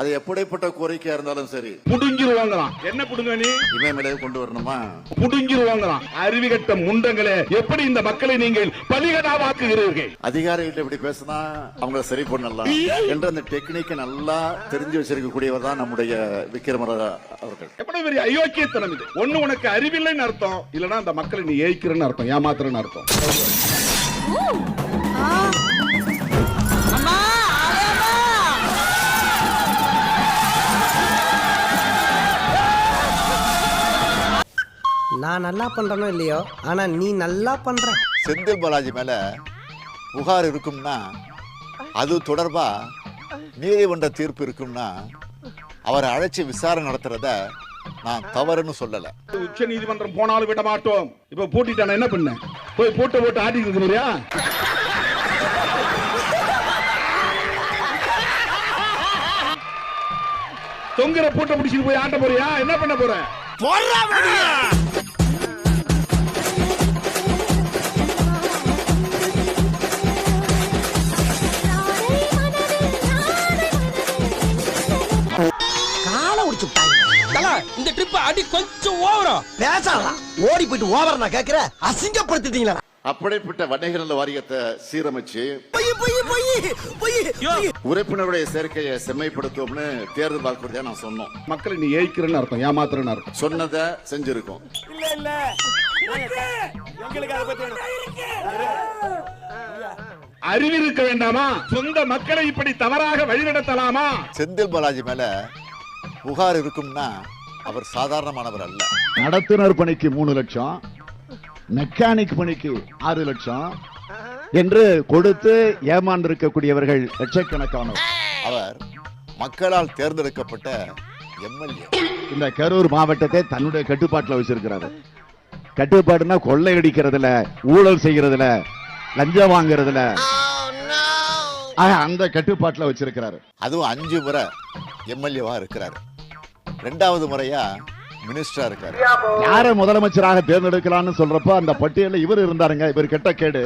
அது எப்படிப்பட்ட கோரிக்கையா இருந்தாலும் சரி. புடுங்கிருவாங்களாம் என்ன புடுங்க நீ? இமயமலையை கொண்டு வரணுமா? புடுங்கிருவாங்களாம் அறிவிகட்ட முண்டங்களே எப்படி இந்த மக்களை நீங்கள் பலிகடாவாக்குகிறீர்கள்? அதிகாரிகிட்ட இப்படி பேசினா அவங்கள சரி பண்ணலாம். என்ற அந்த டெக்னிக்கை நல்லா தெரிஞ்சு வச்சிருக்கக்கூடியவர் தான் நம்முடைய விக்ரமராஜா அவர்கள். எப்படி பெரிய அயோக்கியத்தனம் இது. ஒண்ணு உனக்கு அறிவில்லைன்னு அர்த்தம். இல்லனா அந்த மக்களை நீ ஏய்க்கிறன்னு அர்த்தம் ஏமாத்துறன்னு அர்த்தம். நான் நல்லா பண்றேனோ இல்லையோ? ஆனா நீ நல்லா பண்ற. செந்தில் பாலாஜி மேல புகார் இருக்கும்னா அது தொடர்பா நீதிமன்ற தீர்ப்பு இருக்கும்னா அவரை அழைச்சி விசாரணை நடத்துறத நான் தவறுன்னு சொல்லல. உச்ச நீதிமன்றம் போனாலும் விட மாட்டோம். இப்ப பூட்டிட்டான என்ன பண்ண போய் போட்டு போட்டு ஆட்டிட்டு இருக்கிறியா தொங்குற பூட்டை பிடிச்சிட்டு போய் ஆட்ட போறியா? என்ன பண்ண போற? காலை இந்த ட்ரிப் அடி கொஞ்சம் ஓவரா பேசலாம் ஓடி போயிட்டு ஓவர நான் கேக்குற? அசிங்கப்படுத்திட்டீங்களா? அப்படிப்பட்ட வணிகநல வாரியத்தை சீரமைச்சு பொய் பொய் பொய் பொய். உறுப்பினருடைய சேர்க்கையை செம்மைப்படுத்துவோம்னு தேர்தல் வாக்குறுதியா நான் சொன்னோம். மக்களை நீ ஏய்க்கிறன்னு அர்த்தம் ஏமாத்துறன்னு அர்த்தம். சொன்னதை செஞ்சிருக்கோம். அறிவிருக்க வேண்டாமா? சொந்த மக்களை இப்படி தவறாக வழிநடத்தலாமா? செந்தில் பாலாஜி மேல புகார் இருக்கும்னா அவர் சாதாரணமானவர் அல்ல. நடத்துனர் பணிக்கு மூணு லட்சம் மெக்கானிக் பணிக்கு ஆறு லட்சம் என்று கொடுத்து ஏமாந்திருக்கக்கூடியவர்கள் லட்சக்கணக்கானோர். அவர் மக்களால் தேர்ந்தெடுக்கப்பட்ட எம்எல்ஏ. இந்த கரூர் மாவட்டத்தை தன்னுடைய கட்டுப்பாட்டில் வச்சிருக்கிறாரு. கட்டுப்பாடுனா கொள்ளையடிக்கிறதுல ஊழல் செய்யறதுல லஞ்சம் வாங்குறதுல. அந்த கட்டுப்பாட்டில் வச்சிருக்கிறாரு. அதுவும் அஞ்சு முறை எம்எல்ஏவா இருக்கிறாரு. ரெண்டாவது முறையா மினிஸ்டரா இருக்காரு. யாரை முதலமைச்சராக தேர்ந்தெடுக்கலாம்னு சொல்றப்போ அந்த பட்டியலில் இவர் இருந்தாருங்க. இவர் கெட்ட கேடு.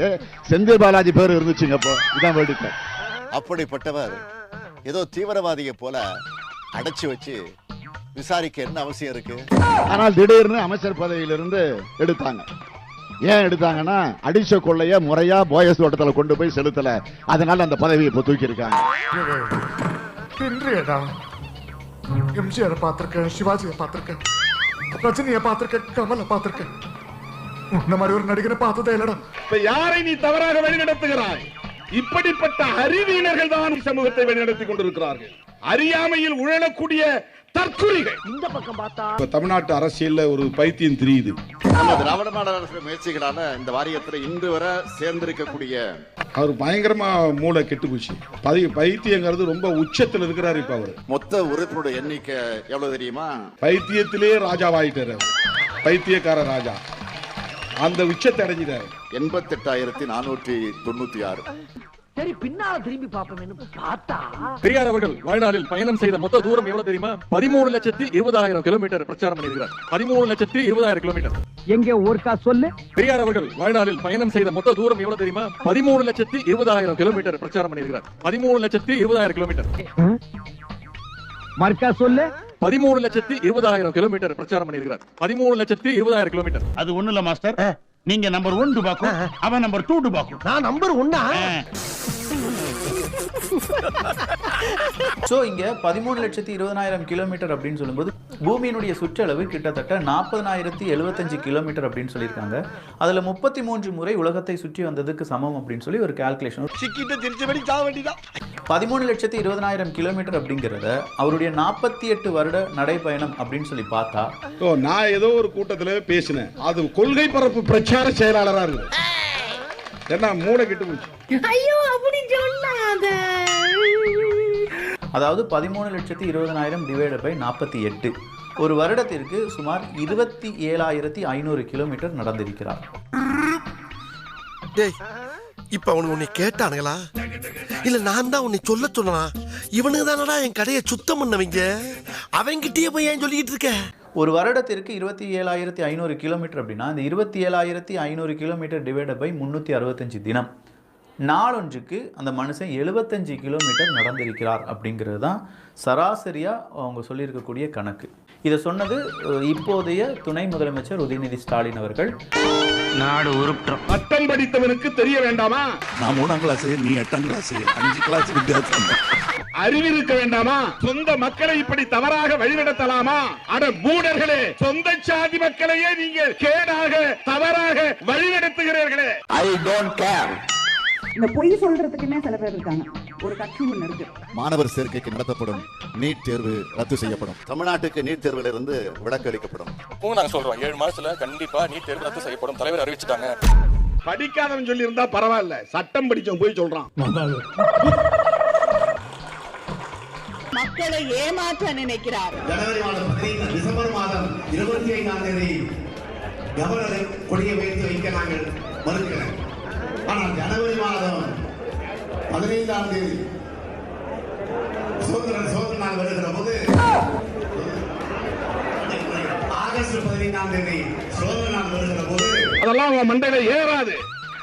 செந்தில் பாலாஜி பேர் இருந்துச்சுங்க அப்போ. இதான் வேடிக்கை அப்படிப்பட்டவர் ஏதோ தீவிரவாதியை போல அடைச்சு வச்சு விசாரிக்க என்ன அவசியம் இருக்கு? ஆனால் திடீர்னு அமைச்சர் பதவியிலிருந்து எடுத்தாங்க. ஏன் எடுத்தாங்கன்னா அடிச்ச கொள்ளைய முறையா போயஸ் தோட்டத்துல கொண்டு போய் செலுத்தல. அதனால அந்த பதவியை இப்ப தூக்கி இருக்காங்க எம்ஜிஆர் பார்த்திருக்கேன் சிவாஜியை பார்த்திருக்கேன் ரஜினியை பார்த்திருக்கேன் கமலை பார்த்திருக்கேன். உன்ன மாதிரி ஒரு நடிகனை பார்த்ததே இல்லடா. இப்ப யாரை நீ தவறாக வழிநடத்துகிறாய்? இப்படிப்பட்ட அறிவியலர்கள் தான் சமூகத்தை வழிநடத்தி கொண்டிருக்கிறார்கள். அறியாமையில் உழலக்கூடிய தற்குறிகள். இந்த பக்கம் பார்த்தா இப்ப தமிழ்நாட்டு அரசியல்ல ஒரு பைத்தியம் தெரியுது. நம்ம திராவிட மாடல் அரசு முயற்சிகளால இந்த வாரியத்துல இன்று வரை சேர்ந்திருக்கக்கூடிய அவர் பயங்கரமா மூளை கெட்டு போச்சு. பதி பைத்தியங்கிறது ரொம்ப உச்சத்துல இருக்கிறாரு இப்ப அவர். மொத்த உறுப்பினருடைய எண்ணிக்கை எவ்வளவு தெரியுமா? பைத்தியத்திலே ராஜாவாயிட்டாரு அவர். பைத்தியக்கார ராஜா. அந்த உச்சத்தை அடைஞ்சிட்டாரு. எண்பத்தெட்டாயிரத்தி நானூற்றி தொண்ணூத்தி ஆறு. சரி பின்னால திரும்பி பாப்போமேனு பார்த்தா பெரியார் அவர்கள் வாழ்நாளில் பயணம் செய்த மொத்த தூரம் எவ்வளவு தெரியுமா? பதிமூணு லட்சத்தி இருபதாயிரம் கிலோமீட்டர் பிரச்சாரம் பண்ணியிருக்கிறார். பதிமூணு லட்சத்தி இருபதாயிரம் கிலோமீட்டர். எங்க ஒருக்கா சொல்லு. பெரியார் அவர்கள் வாழ்நாளில் பயணம் செய்த மொத்த தூரம் எவ்வளவு தெரியுமா? பதிமூணு லட்சத்தி இருபதாயிரம் கிலோமீட்டர் பிரச்சாரம் பண்ணியிருக்கிறார். பதிமூணு லட்சத்தி இருபதாயிரம் கிலோமீட்டர். மறுக்கா சொல்லு. பதிமூணு லட்சத்தி இருபதாயிரம் கிலோமீட்டர் பிரச்சாரம் பண்ணியிருக்கிறார். பதிமூணு லட்சத்தி இருபதாயிரம் கிலோமீட்டர். அது ஒண்ணு இல்ல மாஸ்டர். நீங்க நம்பர் ஒன் டுபாக்கும் அவன் நம்பர் டூ டுபாக்கும். நான் நம்பர் ஒன்னா ஸோ இங்க பதிமூணு லட்சத்தி இருபதனாயிரம் கிலோமீட்டர் அப்படின்னு சொல்லும்போது பூமியினுடைய சுற்றளவு கிட்டத்தட்ட நாற்பதனாயிரத்தி எழுபத்தஞ்சு கிலோமீட்டர் அப்படின்னு சொல்லியிருக்காங்க. அதுல முப்பத்தி மூன்று முறை உலகத்தை சுற்றி வந்ததுக்கு சமம் அப்படின்னு சொல்லி ஒரு கால்குலேஷன் பதிமூணு லட்சத்தி இருபதனாயிரம் கிலோமீட்டர் அப்படிங்கிறத அவருடைய நாற்பத்தி எட்டு வருட நடைப்பயணம் அப்படின்னு சொல்லி பார்த்தா நான் ஏதோ ஒரு கூட்டத்துல பேசினேன். அது கொள்கை பரப்பு பிரச்சார செயலாளரா இருக்கு என்ன மூளை கெட்டு போச்சு. ஐயோ அப்படி சொல்லாத அதாவது பதிமூணு லட்சத்தி இருபதனாயிரம் டிவைடட் பை நாற்பத்தி எட்டு. ஒரு வருடத்திற்கு சுமார் இருபத்தி ஏழாயிரத்தி ஐநூறு கிலோமீட்டர் நடந்திருக்கிறார். டேய் இப்ப அவனுக்கு உன்னை கேட்டானுங்களா? இல்ல நான் தான் உன்னை சொல்ல சொன்னா இவனுக்கு தானடா என் கடையை சுத்தம் பண்ணவங்க? அவங்கிட்டயே போய் ஏன் சொல்லிக்கிட்டு இருக்க? ஒரு வருடத்திற்கு இருபத்தி ஏழாயிரத்தி ஐநூறு கிலோமீட்டர் அப்படின்னா இந்த இருபத்தி ஏழாயிரத்தி ஐநூறு கிலோமீட்டர் டிவைடட் பை முந்நூற்றி அறுபத்தஞ்சு தினம். நாளொன்றுக்கு அந்த மனுஷன் எழுபத்தஞ்சு கிலோமீட்டர் நடந்திருக்கிறார் அப்படிங்கிறது தான் சராசரியாக அவங்க சொல்லியிருக்கக்கூடிய கணக்கு. இதை சொன்னது இப்போதைய துணை முதலமைச்சர் உதயநிதி ஸ்டாலின் அவர்கள். நாடு உருப்பிட்டோம் பட்டம் படித்தவனுக்கு தெரிய வேண்டாமா? நான் மூணாம் கிளாஸ் நீ எட்டாம் கிளாஸ் அஞ்சு கிளாஸ் வித்தியாசம். அறிவு இருக்க வேண்டாமா? சொந்த மக்களை இப்படி தவறாக வழிநடத்தலாமா? அட மூடர்களே சொந்த சாதி மக்களையே நீங்கள் கேடாக தவறாக வழிநடத்துகிறீர்களே. ஐ டோன்ட் கேர் இந்த பொய் சொல்றதுக்குன்னே சில பேர் இருக்காங்க. ஒரு கட்சி ஒண்ணு இருக்கு. மாணவர் சேர்க்கைக்கு நடத்தப்படும் நீட் தேர்வு ரத்து செய்யப்படும். தமிழ்நாட்டுக்கு நீட் தேர்விலிருந்து விலக்கு அளிக்கப்படும். நாங்க சொல்றோம் ஏழு மாசத்துல கண்டிப்பா நீட் தேர்வு ரத்து செய்யப்படும். தலைவர் அறிவிச்சிட்டாங்க. படிக்காதவன் சொல்லி இருந்தா பரவாயில்ல. சட்டம் படிச்சவன் போய் சொல்றான். மக்களை ஏமாற்ற நினைக்கிறார். ஜனவரி மாதம் டிசம்பர் மாதம் இருபத்தி ஐந்தாம் தேதி கவர்னரை கொடியை வைத்து வைக்க நாங்கள் மறுக்கிறேன் ஆனால் ஜனவரி மாதம் பதினைந்தாம் தேதி சுதந்திர சுதந்திர நாள் வருகிற போது ஆகஸ்ட் பதினைந்தாம் தேதி சுதந்திர நாள் வருகிற போது அதெல்லாம் உன் மண்டையில ஏறாது.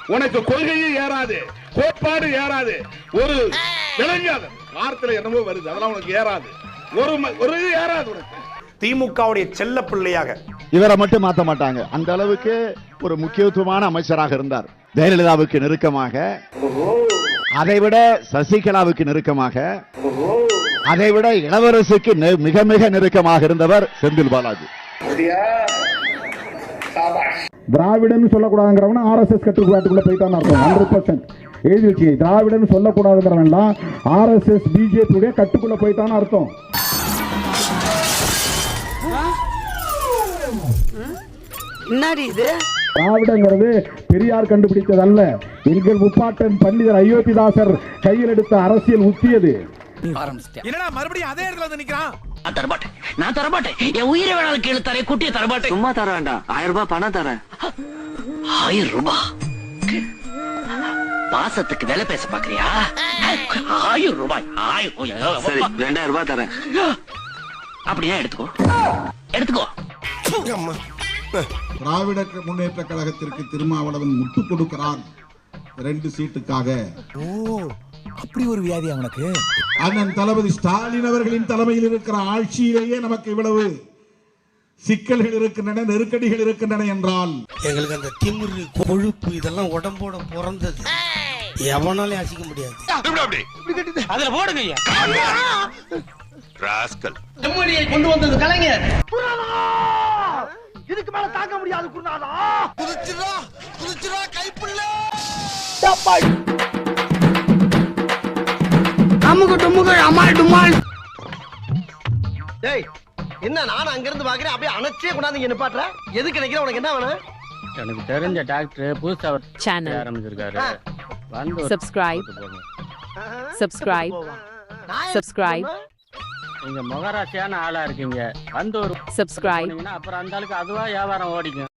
உனக்கு கொள்கையும் ஏறாது. கோட்பாடு ஏறாது. ஒரு விளங்காது வார்த்தையில என்னமோ வருது. அதெல்லாம் உனக்கு ஏறாது. ஒரு ம- ஒரு ஏறாது உனக்கு. திமுகவுடைய செல்ல பிள்ளையாக இவரை மட்டும் மாத்த மாட்டாங்க. அந்த அளவுக்கு ஒரு முக்கியத்துவமான அமைச்சராக இருந்தார். ஜெயலலிதாவுக்கு நெருக்கமாக அதைவிட சசிகலாவுக்கு நெருக்கமாக அதைவிட இளவரசுக்கு நெ- மிக மிக நெருக்கமாக இருந்தவர் செந்தில் பாலாஜி. திராவிடன் சொல்லக்கூடாதுங்கிறவன ஆர்எஸ்எஸ் கட்டுப்பாட்டுக்குள்ள போயிட்டான்னு அர்த்தம் ஹண்ட்ரட் பர்சன்ட் எழுதி வச்சு திராவிடன் சொல்லக்கூடாதுங்கிறவன்லாம் ஆர்எஸ்எஸ் பிஜேபியுடைய கட்டுக்குள்ள போயிட்டான்னு அர்த்தம். என்னடி இது? திராவிடங்கிறது பெரியார் கண்டுபிடித்ததல்ல. எங்கள் முப்பாட்டன் பண்டிதர் அயோத்திதாசர் கையில் எடுத்த அரசியல் உத்தியது. என்னடா மறுபடியும் அதே இடத்துல வந்து நிக்கிறான்? நான் தரமாட்டேன் நான் தரமாட்டேன் என் உயிரை வேணாலும் கீழே தரேன் குட்டியை தரமாட்டேன் சும்மா தர வேண்டாம். ஆயிரம் ரூபாய் பணம் தரேன். ஆயிரம் ரூபாய்? பாசத்துக்கு விலை பேச பாக்குறியா? ஆயிரம் ரூபாய். ஆயிரம் சரி ரெண்டாயிரம் ரூபாய் தரேன். அப்படியே எடுத்துக்கோ. எடுத்துக்கோ. திராவிட முன்னேற்ற கழகத்திற்கு திருமாவளவன் முட்டு கொடுக்கிறான். ரெண்டு சீட்டுக்காக. அப்படி ஒரு வியாதி அவனுக்கு? அண்ணன் தளபதி ஸ்டாலின் அவர்களின் தலைமையில் இருக்கிற ஆட்சியிலேயே நமக்கு இவ்வளவு சிக்கல்கள் இருக்கின்றன நெருக்கடிகள் இருக்கின்றன என்றால். எங்களுக்கு அந்த திமிரு கொழுப்பு இதெல்லாம் உடம்போட பிறந்தது. எவனாலே அசிக்க முடியாது. அதுல போடுங்க கொண்டு வந்தது கலைஞர். இதுக்கு மேல தாங்க முடியாது குருநாதா. குதிச்சுடா குதிச்சுடா கைப்புள்ள. அமுகு டுமுகு அமால் டுமால் டேய் என்ன நான் அங்க இருந்து பாக்குறேன் அப்படியே அணைச்சே கொண்டாந்து இங்க நிப்பாட்டுற? எதுக்கு நினைக்கிற உனக்கு என்ன வேணும்? எனக்கு தெரிஞ்ச டாக்டர் புதுசா சேனல் ஆரம்பிச்சிருக்காரு. வந்து சப்ஸ்கிரைப் சப்ஸ்கிரைப் சப்ஸ்கிரைப் நீங்க முகராசியான ஆளா இருக்கீங்க. வந்து ஒரு சப்ஸ்கிரைப் அப்புறம் அந்த ஆளுக்கு அதுவா வியாபாரம் ஓடிக்கும்.